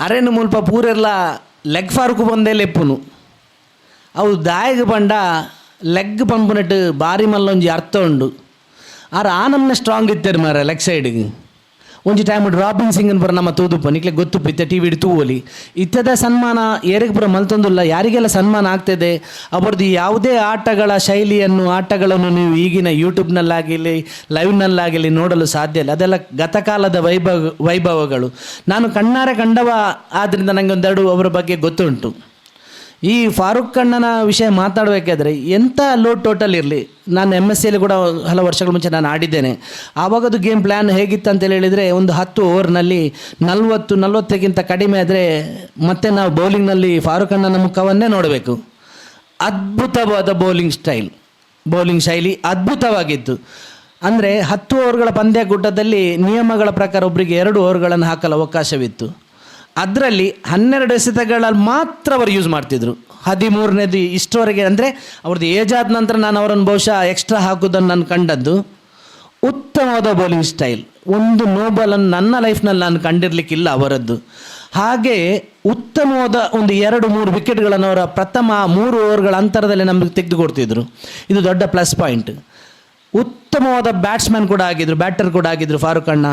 ಅರೆನು ಮುಲ್ಪ ಪೂರೆಲ್ಲ leg park ಬಂದೇ ಲೆಪ್ಪುನು. ಅವು ದಾಯಿಗೆ ಬಂಡ ಲೆಗ್ ಪಂಪುನಟ್ಟು ಬಾರಿ ಮಲ್ಲೊಂಜಿ ಅರ್ಥ ಉಂಡು. ಆರ ಆ ನಮ್ನೆ ಸ್ಟ್ರಾಂಗ್ ಇತ್ತೇರು ಮಾರ ಲೆಗ್ ಸೈಡ್ಗೆ. ಒಂಜಿ ಟೈಮ್ ರಾಬಿನ್ ಸಿಂಗನ್ ಪುರ ನಮ್ಮ ತೂದುಪ್ಪ ನಿಕ್ಲೆ ಗೊತ್ತು ಇತ್ತೆ ಟಿ ವಿ ತೂವಲಿ. ಇತ್ತದ ಸನ್ಮಾನ ಏರಿಗೆ ಪುರ ಮಲ್ತೊಂದುಲ್ಲ, ಯಾರಿಗೆಲ್ಲ ಸನ್ಮಾನ ಆಗ್ತದೆ? ಅವರದ್ದು ಯಾವುದೇ ಆಟಗಳ ಶೈಲಿಯನ್ನು, ಆಟಗಳನ್ನು ನೀವು ಈಗಿನ ಯೂಟ್ಯೂಬ್ನಲ್ಲಾಗಲಿ ಲೈವ್ನಲ್ಲಾಗಲಿ ನೋಡಲು ಸಾಧ್ಯ ಇಲ್ಲ. ಅದೆಲ್ಲ ಗತಕಾಲದ ವೈಭವ, ವೈಭವಗಳು. ನಾನು ಕಣ್ಣಾರೆ ಕಂಡವ ಆದ್ದರಿಂದ ನನಗೆ ಒಂದೆರಡು ಅವರ ಬಗ್ಗೆ ಗೊತ್ತುಂಟು. ಈ ಫಾರೂಕ್ ಅಣ್ಣನ ವಿಷಯ ಮಾತಾಡಬೇಕಾದ್ರೆ ಎಂಥ ಲೋ ಟೋಟಲ್ ಇರಲಿ? ನಾನು ಎಂ ಎಸ್ ಸಿಯಲ್ಲಿ ಕೂಡ ಹಲವು ವರ್ಷಗಳ ಮುಂಚೆ ನಾನು ಆಡಿದ್ದೇನೆ. ಆವಾಗದು ಗೇಮ್ ಪ್ಲ್ಯಾನ್ ಹೇಗಿತ್ತು ಅಂತೇಳಿ ಹೇಳಿದರೆ ಒಂದು ಹತ್ತು ಓವರ್ನಲ್ಲಿ ನಲ್ವತ್ತು, ನಲ್ವತ್ತಕ್ಕಿಂತ ಕಡಿಮೆ ಆದರೆ ಮತ್ತೆ ನಾವು ಬೌಲಿಂಗ್ನಲ್ಲಿ ಫಾರೂಕ್ ಅಣ್ಣನ ಮುಖವನ್ನೇ ನೋಡಬೇಕು. ಅದ್ಭುತವಾದ ಬೌಲಿಂಗ್ ಸ್ಟೈಲ್, ಬೌಲಿಂಗ್ ಶೈಲಿ ಅದ್ಭುತವಾಗಿತ್ತು. ಅಂದರೆ ಹತ್ತು ಓವರ್ಗಳ ಪಂದ್ಯಕೂಟದಲ್ಲಿ ನಿಯಮಗಳ ಪ್ರಕಾರ ಒಬ್ಬರಿಗೆ ಎರಡು ಓವರ್ಗಳನ್ನು ಹಾಕಲು ಅವಕಾಶವಿತ್ತು. ಅದರಲ್ಲಿ ಹನ್ನೆರಡು ಎಸೆತಗಳಲ್ಲಿ ಮಾತ್ರ ಅವರು ಯೂಸ್ ಮಾಡ್ತಿದ್ರು. ಹದಿಮೂರನೇದು ಇಷ್ಟವರೆಗೆ ಅಂದರೆ ಅವ್ರದ್ದು ಏಜ್ ಆದ ನಂತರ ನಾನು ಅವರನ್ನು ಬಹುಶಃ ಎಕ್ಸ್ಟ್ರಾ ಹಾಕೋದನ್ನು ನಾನು ಕಂಡದ್ದು. ಉತ್ತಮವಾದ ಬೌಲಿಂಗ್ ಸ್ಟೈಲ್ ಒಂದು ನೋಬಲನ್ನು ನನ್ನ ಲೈಫ್ನಲ್ಲಿ ನಾನು ಕಂಡಿರಲಿಕ್ಕಿಲ್ಲ ಅವರದ್ದು. ಹಾಗೆ ಉತ್ತಮವಾದ ಒಂದು ಎರಡು, ಮೂರು ವಿಕೆಟ್ಗಳನ್ನು ಅವರ ಪ್ರಥಮ ಮೂರು ಓವರ್ಗಳ ಅಂತರದಲ್ಲಿ ನಮಗೆ ತೆಗೆದುಕೊಡ್ತಿದ್ರು ಇದು ದೊಡ್ಡ ಪ್ಲಸ್ ಪಾಯಿಂಟ್ ಉತ್ತಮವಾದ ಬ್ಯಾಟ್ಸ್ಮನ್ ಕೂಡ ಆಗಿದ್ರು ಬ್ಯಾಟರ್ ಕೂಡ ಆಗಿದ್ರು. ಫಾರೂಕ್ ಅಣ್ಣ.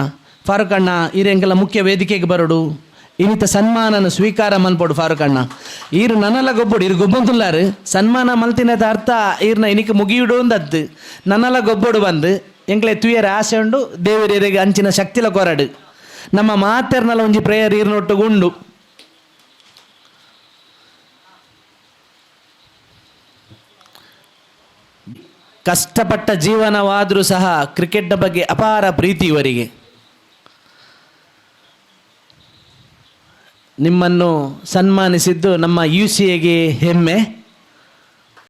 ಫಾರೂಕ್ ಅಣ್ಣ ಇರೆಂಗೆಲ್ಲ ಮುಖ್ಯ ವೇದಿಕೆಗೆ ಬರೋಡು. ಇನ್ನಿತ ಸನ್ಮಾನನ ಸ್ವೀಕಾರ ಮಲ್ಪಡು ಫಾರೂಕ್ ಅಣ್ಣ ಈರು ನನ್ನಲ್ಲ ಗೊಬ್ಬಡು ಇರು ಗೊಬ್ಬಂದುಲ್ಲಾರು ಸನ್ಮಾನ ಮಲ್ತಿನದ ಅರ್ಥ ಇರ್ನ ಇನಿಕ್ ಮುಗಿಯುಡು ಅಂದದ್ದು. ನನ್ನಲ್ಲ ಗೊಬ್ಬಡು ಬಂದು, ಎಂಕ್ಲೆ ತುಯರ ಆಸೆ ಉಂಡು ದೇವರಿಗೆ ಅಂಚಿನ ಶಕ್ತಿಲ ಕೊರಡು. ನಮ್ಮ ಮಾತೆರ್ನಲ್ಲ ಒಂಜಿ ಪ್ರೇಯರ್ ಇರ್ನೊಟ್ಟು ಉಂಡು ಕಷ್ಟಪಟ್ಟ ಜೀವನವಾದರೂ ಸಹ ಕ್ರಿಕೆಟ್ನ ಬಗ್ಗೆ ಅಪಾರ ಪ್ರೀತಿ ಇವರಿಗೆ. ನಿಮ್ಮನ್ನು ಸನ್ಮಾನಿಸಿದ್ದು ನಮ್ಮ ಯು ಸಿ ಎಗೆ ಹೆಮ್ಮೆ.